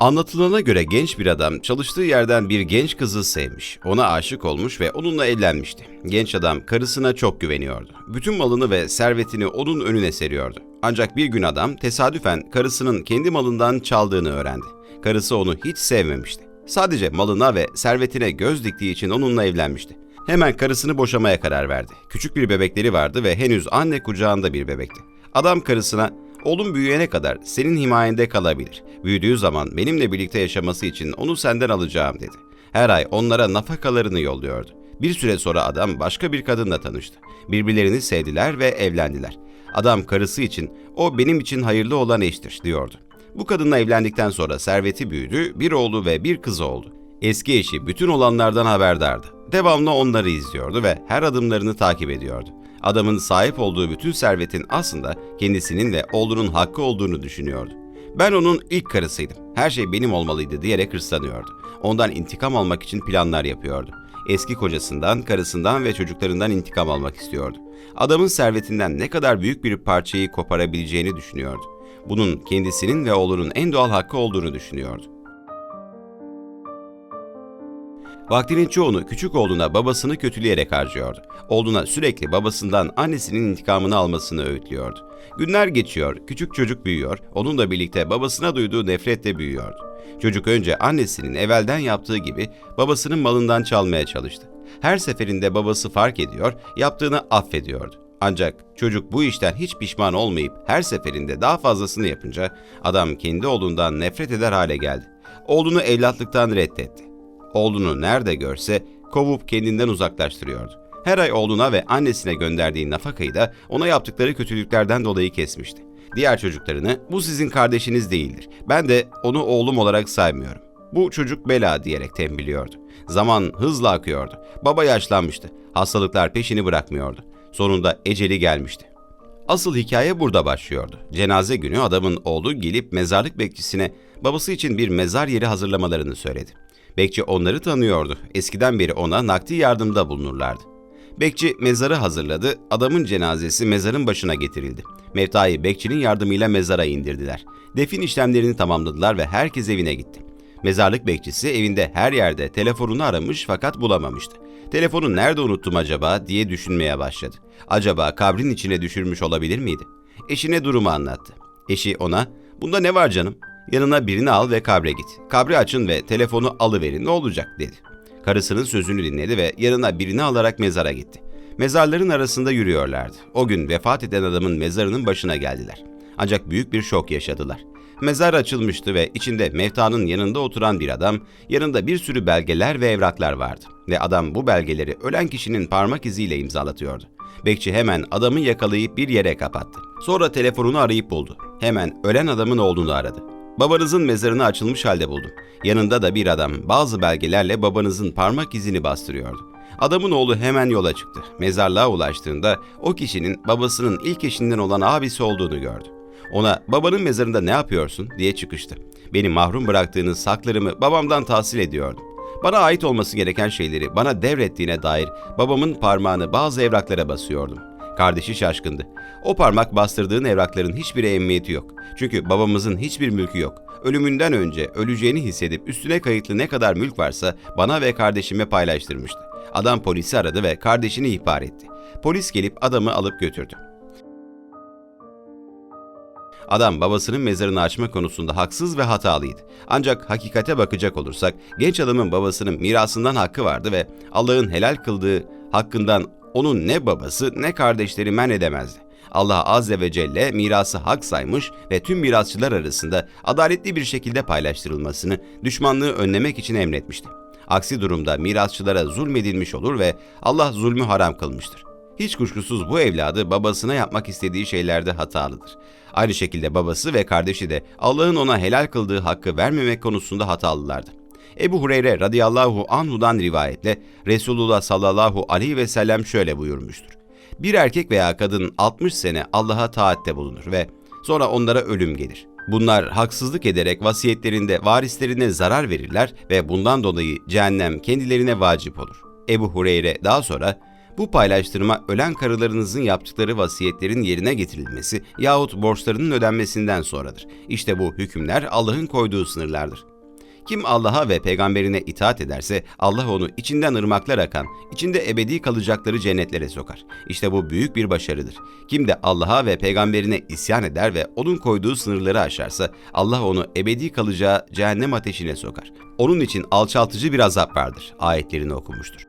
Anlatılana göre genç bir adam çalıştığı yerden bir genç kızı sevmiş. Ona aşık olmuş ve onunla evlenmişti. Genç adam karısına çok güveniyordu. Bütün malını ve servetini onun önüne seriyordu. Ancak bir gün adam tesadüfen karısının kendi malından çaldığını öğrendi. Karısı onu hiç sevmemişti. Sadece malına ve servetine göz diktiği için onunla evlenmişti. Hemen karısını boşamaya karar verdi. Küçük bir bebekleri vardı ve henüz anne kucağında bir bebekti. Adam karısına Oğlum büyüyene kadar senin himayende kalabilir. Büyüdüğü zaman benimle birlikte yaşaması için onu senden alacağım dedi. Her ay onlara nafakalarını yolluyordu. Bir süre sonra adam başka bir kadınla tanıştı. Birbirlerini sevdiler ve evlendiler. Adam karısı için o benim için hayırlı olan eştir diyordu. Bu kadınla evlendikten sonra serveti büyüdü, bir oğlu ve bir kızı oldu. Eski eşi bütün olanlardan haberdardı. Devamlı onları izliyordu ve her adımlarını takip ediyordu. Adamın sahip olduğu bütün servetin aslında kendisinin ve oğlunun hakkı olduğunu düşünüyordu. Ben onun ilk karısıydım. Her şey benim olmalıydı diyerek hırslanıyordu. Ondan intikam almak için planlar yapıyordu. Eski kocasından, karısından ve çocuklarından intikam almak istiyordu. Adamın servetinden ne kadar büyük bir parçayı koparabileceğini düşünüyordu. Bunun kendisinin ve oğlunun en doğal hakkı olduğunu düşünüyordu. Vaktinin çoğunu küçük oğluna babasını kötüleyerek harcıyordu. Oğluna sürekli babasından annesinin intikamını almasını öğütlüyordu. Günler geçiyor, küçük çocuk büyüyor, onunla birlikte babasına duyduğu nefretle büyüyordu. Çocuk önce annesinin evvelden yaptığı gibi babasının malından çalmaya çalıştı. Her seferinde babası fark ediyor, yaptığını affediyordu. Ancak çocuk bu işten hiç pişman olmayıp her seferinde daha fazlasını yapınca adam kendi oğlundan nefret eder hale geldi. Oğlunu evlatlıktan reddetti. Oğlunu nerede görse kovup kendinden uzaklaştırıyordu. Her ay oğluna ve annesine gönderdiği nafakayı da ona yaptıkları kötülüklerden dolayı kesmişti. Diğer çocuklarını bu sizin kardeşiniz değildir. Ben de onu oğlum olarak saymıyorum. Bu çocuk bela diyerek tembihliyordu. Zaman hızla akıyordu. Baba yaşlanmıştı. Hastalıklar peşini bırakmıyordu. Sonunda eceli gelmişti. Asıl hikaye burada başlıyordu. Cenaze günü adamın oğlu gelip mezarlık bekçisine babası için bir mezar yeri hazırlamalarını söyledi. Bekçi onları tanıyordu. Eskiden beri ona nakdi yardımda bulunurlardı. Bekçi mezarı hazırladı, adamın cenazesi mezarın başına getirildi. Mevta'yı bekçinin yardımıyla mezara indirdiler. Defin işlemlerini tamamladılar ve herkes evine gitti. Mezarlık bekçisi evinde her yerde telefonunu aramış fakat bulamamıştı. Telefonu nerede unuttum acaba diye düşünmeye başladı. Acaba kabrin içine düşürmüş olabilir miydi? Eşine durumu anlattı. Eşi ona, bunda ne var canım? Yanına birini al ve kabre git. Kabri açın ve telefonu alıverin ne olacak dedi. Karısının sözünü dinledi ve yanına birini alarak mezara gitti. Mezarların arasında yürüyorlardı. O gün vefat eden adamın mezarının başına geldiler. Ancak büyük bir şok yaşadılar. Mezar açılmıştı ve içinde Mevta'nın yanında oturan bir adam, yanında bir sürü belgeler ve evraklar vardı. Ve adam bu belgeleri ölen kişinin parmak iziyle imzalatıyordu. Bekçi hemen adamı yakalayıp bir yere kapattı. Sonra telefonunu arayıp buldu. Hemen ölen adamın oğlunu aradı. Babanızın mezarını açılmış halde buldum. Yanında da bir adam bazı belgelerle babanızın parmak izini bastırıyordu. Adamın oğlu hemen yola çıktı. Mezarlığa ulaştığında o kişinin babasının ilk eşinden olan abisi olduğunu gördü. Ona babanın mezarında ne yapıyorsun diye çıkıştı. Beni mahrum bıraktığınız saklarımı babamdan tahsil ediyordum. Bana ait olması gereken şeyleri bana devrettiğine dair babamın parmağını bazı evraklara basıyordum. Kardeşi şaşkındı. O parmak bastırdığın evrakların hiçbir emniyeti yok. Çünkü babamızın hiçbir mülkü yok. Ölümünden önce öleceğini hissedip üstüne kayıtlı ne kadar mülk varsa bana ve kardeşime paylaştırmıştı. Adam polisi aradı ve kardeşini ihbar etti. Polis gelip adamı alıp götürdü. Adam babasının mezarını açma konusunda haksız ve hatalıydı. Ancak hakikate bakacak olursak genç adamın babasının mirasından hakkı vardı ve Allah'ın helal kıldığı hakkından onun ne babası ne kardeşleri men edemezdi. Allah Azze ve Celle mirası hak saymış ve tüm mirasçılar arasında adaletli bir şekilde paylaştırılmasını, düşmanlığı önlemek için emretmişti. Aksi durumda mirasçılara zulmedilmiş olur ve Allah zulmü haram kılmıştır. Hiç kuşkusuz bu evladı babasına yapmak istediği şeylerde hatalıdır. Aynı şekilde babası ve kardeşi de Allah'ın ona helal kıldığı hakkı vermemek konusunda hatalılardı. Ebu Hureyre radıyallahu anhudan rivayetle Resulullah sallallahu aleyhi ve sellem şöyle buyurmuştur. Bir erkek veya kadın 60 sene Allah'a taatte bulunur ve sonra onlara ölüm gelir. Bunlar haksızlık ederek vasiyetlerinde varislerine zarar verirler ve bundan dolayı cehennem kendilerine vacip olur. Ebu Hureyre daha sonra Bu paylaştırma ölen karılarınızın yaptıkları vasiyetlerin yerine getirilmesi yahut borçlarının ödenmesinden sonradır. İşte bu hükümler Allah'ın koyduğu sınırlardır. Kim Allah'a ve peygamberine itaat ederse Allah onu içinden ırmaklar akan, içinde ebedi kalacakları cennetlere sokar. İşte bu büyük bir başarıdır. Kim de Allah'a ve peygamberine isyan eder ve onun koyduğu sınırları aşarsa Allah onu ebedi kalacağı cehennem ateşine sokar. Onun için alçaltıcı bir azap vardır. Ayetlerini okumuştur.